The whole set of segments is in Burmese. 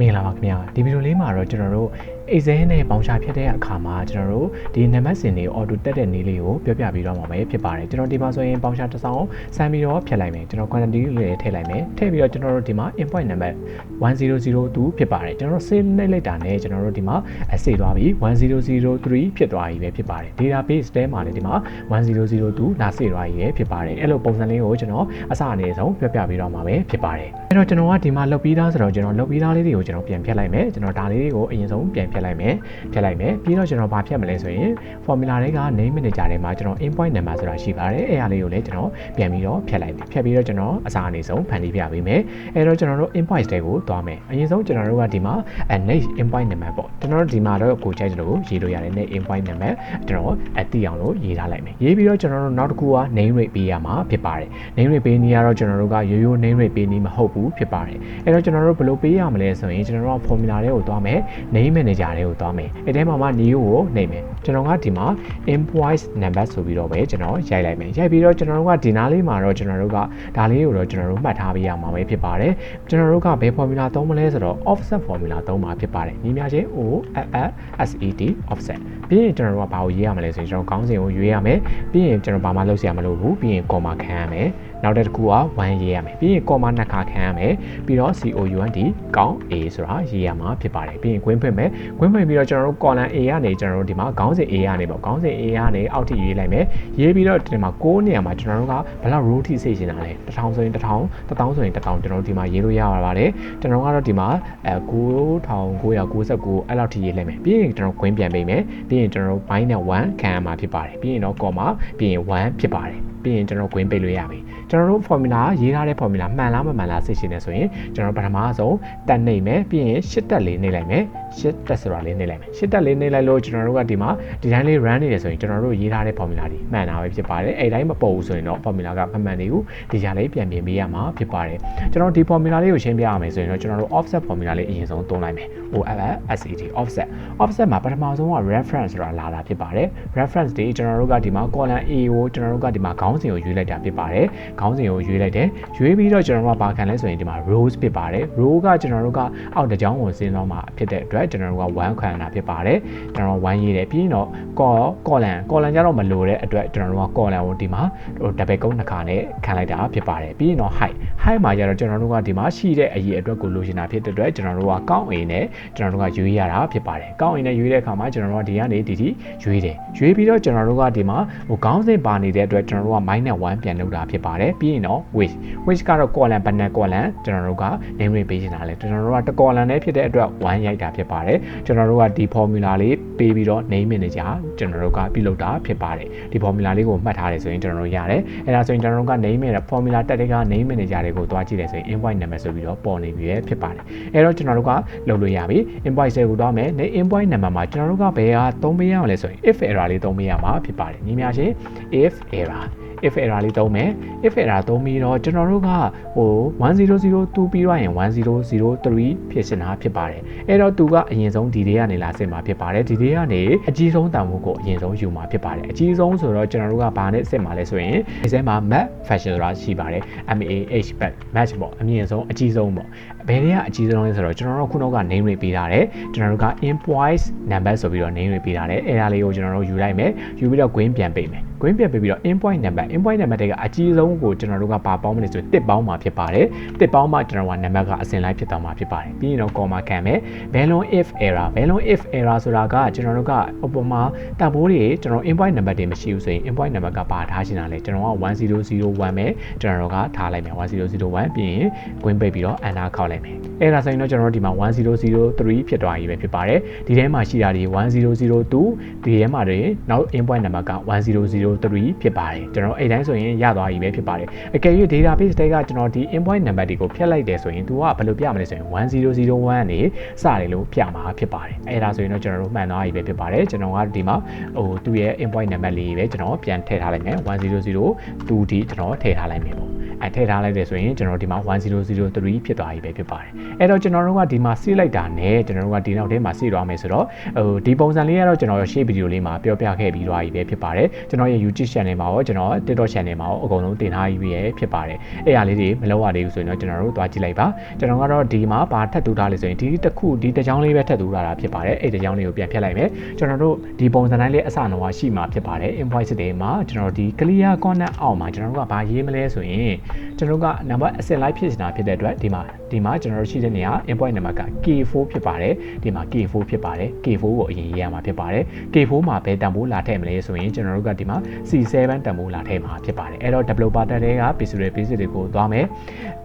မင်္ဂလာပါခင်ဗျာဒီဗီဒီယိုလေးမှာတော့ကျွန်တော်တို့ Excel နဲ့ပေါင်းချဖြတ်တဲ့အခါမှာကျွန်တော်တို့ဒီနံပါတ်စင်တွေ auto တက်တဲ့နည်းလေးကိုပြောပြပြီးတော့မှာပဲဖြစ်ပါတယ်ကျွန်တော်ဒီမှာဆိုရင်ပေါင်းချတစ်စောင်းစမ်းပြီးတော့ဖြတ်လိုက်မယ်ကျွန်တော် quantity လေးထည့်လိုက်မယ်ထည့်ပြီးတော့ကျွန်တော်တို့ဒီမှာ input number 1002ဖြစ်ပါတယ်ကျွန်တော်တို့ save နှိပ်လိုက်တာနဲ့ကျွန်တော်တို့ဒီမှာ save သွားပြီ1003ဖြစ်သွားပြီပဲဖြစ်ပါတယ် database ထဲမှာလည်းဒီမှာ1002လာ save သွားပြီပဲဖြစ်ပါတယ်အဲ့လိုပုံစံလေးကိုကျွန်တော်အစအနေဆုံးပြောပြပြီးတော့မှာပဲဖြစ်ပါတယ်အဲ့တော့ကျွန်တော်ကဒီမှာလုပ်ပြီးသားဆိုတော့ကျွန်တော်လုပ်ပြီးသားလေးတွေကိုကျွန်တော်ပြန်ဖြတ်လိုက်မယ်ကျွန်တော်ဒါလေးတွေကိုအရင်ဆုံးပြန်ဖြတ်လိုက်မယ်ဖြတ်လိုက်မယ်ပြီးတော့ကျွန်တော်ဘာဖြတ်မလဲဆိုရင် formula တွေက name manager ထဲမှာကျွန်တော် input number ဆိုတာရှိပါတယ်အဲ့အရာလေးကိုလည်းကျွန်တော်ပြန်ပြီးတော့ဖြတ်လိုက်ပြီဖြတ်ပြီးတော့ကျွန်တော်အစားအနေဆုံးဖန်တီးပြပေးမယ်အဲ့တော့ကျွန်တော်တို့ input တွေကိုသွားမယ်အရင်ဆုံးကျွန်တော်တို့ကဒီမှာ next input number ပေါ့ကျွန်တော်တို့ဒီမှာတော့ကိုကြိုက်တယ်လို့ရေးလို့ရတယ် next input number ကျွန်တော်အတိအောင်လို့ရေးထားလိုက်မယ်ရေးပြီးတော့ကျွန်တော်တို့နောက်တစ်ခုက name rate ပေးရမှာဖြစ်ပါတယ် name rate ပေးနည်းကတော့ကျွန်တော်တို့ကရိုးရိုး name rate ပေးနည်းမဟုတ်ဘူးဖြစ်ပါတယ်အဲ့တော့ကျွန်တော်တို့ဘယ်လိုပေးရမလဲဆိုရင်ကျွန်တော်တို့က formula တွေကိုသွားမယ် name manager တွေကိုသွားမယ်အဲ့ထဲမှာမှ new ကိုနှိပ်မယ်ကျွန်တော်ကဒီမှာ invoice number ဆိုပြီးတော့ပဲကျွန်တော်ရိုက်လိုက်မယ်ရိုက်ပြီးတော့ကျွန်တော်တို့ကဒီနားလေးမှာတော့ကျွန်တော်တို့ကဒါလေးကိုတော့ကျွန်တော်တို့မှတ်ထားပေးရမှာပဲဖြစ်ပါတယ်ကျွန်တော်တို့ကဘယ် formula သုံးမလဲဆိုတော့ offset formula သုံးမှာဖြစ်ပါတယ်ညီများချင်း O F F S E T offset ပြီးရင်ကျွန်တော်တို့ကဘာကိုရေးရမလဲဆိုရင်ကျွန်တော်ခေါင်းစဉ်ကိုရွေးရမယ်ပြီးရင်ကျွန်တော်ဘာမှလုပ်စရာမလိုဘူးပြီးရင် comma ခံရမယ် နောက်တစ်ခုက1ရေးရမယ်ပြီးရင် comma နှစ်ခါခံရမယ်ပြီးတော့ COUND ကောင်း A ဆိုတာရေးရမှာဖြစ်ပါတယ်ပြီးရင် queen ဖွင့်မယ် queen ဖွင့်ပြီးတော့ကျွန်တော်တို့ column A ကနေကျွန်တော်တို့ဒီမှာခေါင်းစဉ် A ကနေပေါ့ခေါင်းစဉ် A ကနေအောက်ထိရေးလိုက်မယ်ရေးပြီးတော့ဒီမှာ6နေရာမှာကျွန်တော်တို့ကဘယ်လောက် row ထိစိတ်ရှင်တာလဲ1000ဆိုရင်1000 1000ဆိုရင်1000ကျွန်တော်တို့ဒီမှာရေးလို့ရပါတယ်ကျွန်တော်ကတော့ဒီမှာအဲ9999အဲ့လောက်ထိရေးလိုက်မယ်ပြီးရင်ကျွန်တော် queen ပြန်ပေးမယ်ပြီးရင်ကျွန်တော်တို့ bind နဲ့1ခံရမှာဖြစ်ပါတယ်ပြီးရင်တော့ comma ပြီးရင်1ဖြစ်ပါတယ်ပြီးရင်ကျွန်တော် queen ပိတ်လို့ရပြီကျွန်တော်တို့ formula ရေးထားတဲ့ formula မှန်လားမမှန်လားသိရှင်နေဆိုရင်ကျွန်တော်ပထမဆုံးတက်နှိပ်မယ်ပြီးရင်ရှစ်တက်လေးနှိပ်လိုက်မယ်ရှစ်တက်ဆိုတာလေးနှိပ်လိုက်မယ်ရှစ်တက်လေးနှိပ်လိုက်လို့ကျွန်တော်တို့ကဒီမှာဒီတိုင်းလေး run နေတယ်ဆိုရင်ကျွန်တော်တို့ရေးထားတဲ့ formula တွေမှန်တာပဲဖြစ်ပါတယ်အဲ့တိုင်းမပေါ်ဘူးဆိုရင်တော့ formula ကမမှန်နေဘူးဒီကြလေးပြန်ပြင်ပေးရမှာဖြစ်ပါတယ်ကျွန်တော်ဒီ formula လေးကိုရှင်းပြရမယ်ဆိုရင်တော့ကျွန်တော်တို့ offset formula လေးအရင်ဆုံးသုံးလိုက်မယ် OFSET offset offset မှာပထမဆုံးက reference ဆိုတာလာတာဖြစ်ပါတယ် reference တွေကျွန်တော်တို့ကဒီမှာ column A ကိုကျွန်တော်တို့ကဒီမှာခေါင်းစဉ်ကိုရွေးလိုက်တာဖြစ်ပါတယ်ခေါင်းစဉ်ကိုရွေးလိုက်တယ်ရွေးပြီးတော့ကျွန်တော်တို့ကဘာခံလဲဆိုရင်ဒီမှာ rows ဖြစ်ပါတယ် row ကကျွန်တော်တို့ကအောက်တစ်ကြောင်းဝင်စင်းတော့မှာဖြစ်တဲ့အတွက်ကျွန်တော်တို့က1ခံတာဖြစ်ပါတယ်ကျွန်တော်1ရေးတယ်ပြီးရင်တော့ call column column ကြတော့မလိုတဲ့အတွက်ကျွန်တော်တို့က column ကိုဒီမှာဟို double ကုန်းနှစ်ခါနဲ့ခံလိုက်တာဖြစ်ပါတယ်ပြီးရင်တော့ height height မှာကျတော့ကျွန်တော်တို့ကဒီမှာရှိတဲ့အရေးအတွက်ကိုလိုချင်တာဖြစ်တဲ့အတွက်ကျွန်တော်တို့ကကောင်းအိမ်နဲ့ကျွန်တော်တို့ကရွေးရတာဖြစ်ပါတယ်ကောင်းအိမ်နဲ့ရွေးတဲ့အခါမှာကျွန်တော်တို့ကဒီကနေဒီထိရွေးတယ်ရွေးပြီးတော့ကျွန်တော်တို့ကဒီမှာဟိုခေါင်းစဉ်ပါနေတဲ့အတွက်ကျွန်တော်တို့က minus 1ပြန်လုပ်တာဖြစ်ပါတယ်ပြီးရင်တော့ which which ကတော့ column ဘယ်နှ column ကျွန်တော်တို့က name ပေးချင်တာလဲကျွန်တော်တို့ကတစ် column နဲ့ဖြစ်တဲ့အတွက်1ရိုက်တာဖြစ်ပါတယ်ကျွန်တော်တို့ကဒီ formula လေးပေးပြီးတော့ name manager ကျွန်တော်တို့ကပြုလုပ်တာဖြစ်ပါတယ်ဒီ formula လေးကိုမှတ်ထားတယ်ဆိုရင်ကျွန်တော်တို့ရတယ်အဲ့ဒါဆိုရင်ကျွန်တော်တို့က name manager formula တက်တဲ့က name manager တွေကိုတွားကြည့်တယ်ဆိုရင် invoice number ဆိုပြီးတော့ပေါ်နေပြီဖြစ်ပါတယ်အဲ့တော့ကျွန်တော်တို့ကလုပ်လို့ရပြီ invoice တွေကိုတွားမယ် ne invoice number မှာကျွန်တော်တို့ကဘယ်ဟာသုံးပေးရမလဲဆိုရင် if error လေးသုံးပေးရမှာဖြစ်ပါတယ်ညီမရှင် if error if error လေးသုံးမယ် if error သုံးပြီးတော့ကျွန်တော်တို့ကဟို1002ပြီးတော့ရင်1003ဖြစ်စင်တာဖြစ်ပါတယ်အဲ့တော့သူကအရင်ဆုံးဒီဒေးကနေလာစင်မှာဖြစ်ပါတယ်ဒီဒေးကနေအကြီးဆုံးတန်ဖိုးကိုအရင်ဆုံးယူမှာဖြစ်ပါတယ်အကြီးဆုံးဆိုတော့ကျွန်တော်တို့ကဘာနဲ့စင်မှာလဲဆိုရင်ဒီစဲမှာ map fashion ဆိုတာရှိပါတယ် MAH match ပေါ့အမြင့်ဆုံးအကြီးဆုံးပေါ့ဘယ်တွေကအကြီးဆုံးလဲဆိုတော့ကျွန်တော်တို့ခုနောက်က name တွေပေးထားတယ်ကျွန်တော်တို့က invoice number ဆိုပြီးတော့ name တွေပေးထားတယ်အဲ့ဒါလေးကိုကျွန်တော်တို့ယူလိုက်မယ်ယူပြီးတော့ green ပြန်ပေးမယ် green ပြန်ပေးပြီးတော့ invoice number invoice number တွေကအကြီးဆုံးကိုကျွန်တော်တို့ကပါပေါင်းမလို့ဆိုတစ်ပေါင်းမှာဖြစ်ပါတယ်တစ်ပေါင်းမှာကျွန်တော်က number ကအစင်လိုက်ဖြစ်သွားမှာဖြစ်ပါတယ်ပြီးရင်တော့ comma ခံမယ် balloon if error balloon if error ဆိုတာကကျွန်တော်တို့ကဥပမာတဘိုးတွေကျွန်တော် invoice number တွေမရှိဘူးဆိုရင် invoice number ကပါထားချင်တာလေကျွန်တော်က1001ပဲကျွန်တော်တို့ကထားလိုက်မယ်1001ပြီးရင် green ပိတ်ပြီးတော့ enter ခောက်လိုက်မယ်အဲ့ဒါဆိုရင်တော့ကျွန်တော်တို့ဒီမှာ1003ဖြစ်သွားပြီပဲဖြစ်ပါတယ်ဒီထဲမှာရှိတာတွေ1002ဒီထဲမှာတွေနောက် invoice number က1003ဖြစ်ပါတယ်ကျွန်တော်အဲ့တိုင်းဆိုရင်ရသွားပြီပဲဖြစ်ပါတယ်အကယ်၍ database တွေကကျွန်တော်ဒီ invoice number တွေကိုဖျက်လိုက်တယ်ဆိုရင်သူကဘယ်လိုပြမလဲဆိုရင်1001နေစတယ်လို့ပြမှာဖြစ်ပါတယ်အဲ့ဒါဆိုရင်တော့ကျွန်တော်တို့မှန်သွားပြီပဲဖြစ်ပါတယ်ကျွန်တော်ကဒီမှာဟိုသူ့ရဲ့ invoice number လေးပဲကျွန်တော်ပြန်ထည့်ထားလိုက်မယ်1002ဒီကျွန်တော်ထည့်ထားလိုက်မယ်ပေါ့ အဲထည့်ထားလိုက်တယ်ဆိုရင်ကျွန်တော်တို့ဒီမှာ1003ဖြစ်သွားပြီပဲဖြစ်ပါတယ်အဲ့တော့ကျွန်တော်တို့ကဒီမှာစီးလိုက်တာနဲ့ကျွန်တော်တို့ကဒီနောက်ထဲမှာစီးသွားမယ်ဆိုတော့ဟိုဒီပုံစံလေးကတော့ကျွန်တော်ရှေ့ဗီဒီယိုလေးမှာပြောပြခဲ့ပြီးသွားပြီပဲဖြစ်ပါတယ်ကျွန်တော်ရဲ့ YouTube channel မှာရောကျွန်တော် TikTok channel မှာရောအကုန်လုံးတင်ထားပြီးပဲဖြစ်ပါတယ်အဲ့အရာလေးတွေမလောက်ရသေးဘူးဆိုရင်တော့ကျွန်တော်တို့သွားကြည့်လိုက်ပါကျွန်တော်ကတော့ဒီမှာဘာထပ်တူထားလဲဆိုရင်ဒီတစ်ခုဒီတစ်ကြောင်းလေးပဲထပ်တူထားတာဖြစ်ပါတယ်အဲ့တစ်ကြောင်းလေးကိုပြန်ဖြတ်လိုက်မယ်ကျွန်တော်တို့ဒီပုံစံတိုင်းလေးအစနှောရှိမှာဖြစ်ပါတယ် invoice တွေမှာကျွန်တော်ဒီ clear content အောက်မှာကျွန်တော်တို့ကဘာရေးမလဲဆိုရင်ကျွန်တော်တို့က number အစစ်လိုက်ဖြစ်နေတာဖြစ်တဲ့အတွက်ဒီမှာဒီမှာကျွန်တော်တို့ရှိတဲ့နေရာ invoice number က K4 ဖြစ်ပါတယ်ဒီမှာ K4 ဖြစ်ပါတယ် K4 ကိုအရင်ရေးရမှာဖြစ်ပါတယ် K4 မှာဘယ်တန်ဖိုးလာထည့်မလဲဆိုရင်ကျွန်တော်တို့ကဒီမှာ C7 တန်ဖိုးလာထည့်မှာဖြစ်ပါတယ်အဲ့တော့ developer တက်တဲ့က visual basic တွေကိုသွားမယ်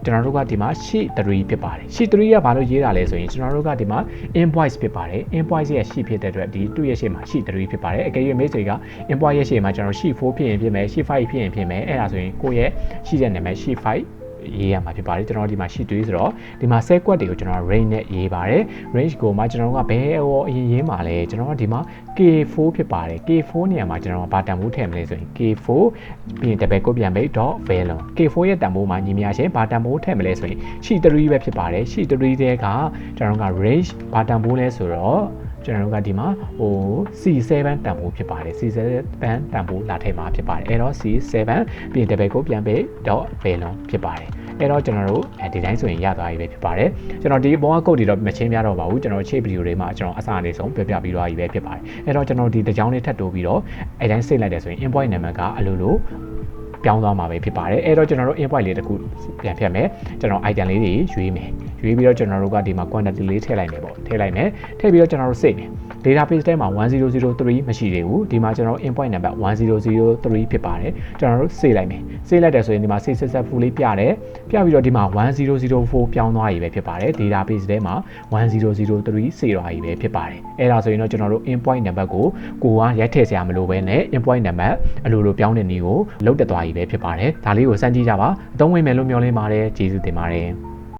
ကျွန်တော်တို့ကဒီမှာ sheet 3ဖြစ်ပါတယ် sheet 3ကဘာလို့ရေးတာလဲဆိုရင်ကျွန်တော်တို့ကဒီမှာ invoice ဖြစ်ပါတယ် invoice ရဲ့ sheet ဖြစ်တဲ့အတွက်ဒီသူ့ရဲ့ရှေ့မှာ sheet 3ဖြစ်ပါတယ်အကယ်၍ message က invoice ရဲ့ရှေ့မှာကျွန်တော် sheet 4ဖြစ်ရင်ဖြစ်မယ် sheet 5ဖြစ်ရင်ဖြစ်မယ်အဲ့ဒါဆိုရင်ကိုယ့်ရဲ့ရှိတဲ့နာမည် sheet 5ရေးရမှာဖြစ်ပါတယ်ကျွန်တော်ဒီမှာ sheet 2ဆိုတော့ဒီမှာ set quad တွေကိုကျွန်တော် range နဲ့ရေးပါတယ် range ကိုမှကျွန်တော်ကဘယ်ဟောအရင်ရေးမှာလဲကျွန်တော်ကဒီမှာ K4 ဖြစ်ပါတယ် K4 နေရာမှာကျွန်တော်ဘာတန်ဖိုးထည့်မလဲဆိုရင် K4 ပြီးရင်တပည့်ကိုပြန်ပြီး .value K4 ရဲ့တန်ဖိုးမှာညီမရရှင်ဘာတန်ဖိုးထည့်မလဲဆိုရင် sheet 3ပဲဖြစ်ပါတယ် sheet 3တဲကကျွန်တော်က range ဘာတန်ဖိုးလဲဆိုတော့ ကျွန်တော်တို့ကဒီမှာဟို C7 တန်ဖိုးဖြစ်ပါတယ် C7 တန်ဖိုးလာထည့်မှာဖြစ်ပါတယ်အဲ့တော့ C7 ပြီးရင်တပည့်ကိုပြန်ပြီး .value ဖြစ်ပါတယ်အဲ့တော့ကျွန်တော်တို့အဲဒီတိုင်းဆိုရင်ရသွားပြီပဲဖြစ်ပါတယ်ကျွန်တော်ဒီဘောကကုတ်တွေတော့မချင်းပြတော့ပါဘူးကျွန်တော် shape video တွေမှာကျွန်တော်အစအနေဆုံးပြပြပြီးသွားပြီပဲဖြစ်ပါတယ်အဲ့တော့ကျွန်တော်ဒီတစ်ကြောင်းလေးထပ်တိုးပြီးတော့အဲတိုင်းစိတ်လိုက်တယ်ဆိုရင် invoice number ကအလိုလို ပြောင်းသွားမှာပဲဖြစ်ပါတယ်အဲ့တော့ကျွန်တော်တို့ invoice လေးတစ်ခုပြန်ဖြတ်မယ်ကျွန်တော် item လေးတွေရွေးမယ်ရွေးပြီးတော့ကျွန်တော်တို့ကဒီမှာ quantity လေးထည့်လိုက်မယ်ပေါ့ထည့်လိုက်မယ်ထည့်ပြီးတော့ကျွန်တော်တို့စိတ်မယ် database ထဲမှာ1003မရှိသေးဘူးဒီမှာကျွန်တော် input number 1003ဖြစ်ပါတယ်ကျွန်တော်တို့စေးလိုက်မယ်စေးလိုက်တယ်ဆိုရင်ဒီမှာ save successful လေးပြတယ်ပြပြီးတော့ဒီမှာ1004ပြောင်းသွားပြီပဲဖြစ်ပါတယ် database ထဲမှာ1003စေးသွားပြီပဲဖြစ်ပါတယ်အဲ့ဒါဆိုရင်တော့ကျွန်တော်တို့ input number ကိုကိုကရိုက်ထည့်စရာမလိုဘဲနဲ့ input number အလိုလိုပြောင်းတဲ့နည်းကိုလုတ်တက်သွားပြီပဲဖြစ်ပါတယ်ဒါလေးကိုစမ်းကြည့်ကြပါအသုံးဝင်မယ်လို့မျှော်လင့်ပါတယ်ကျေးဇူးတင်ပါတယ်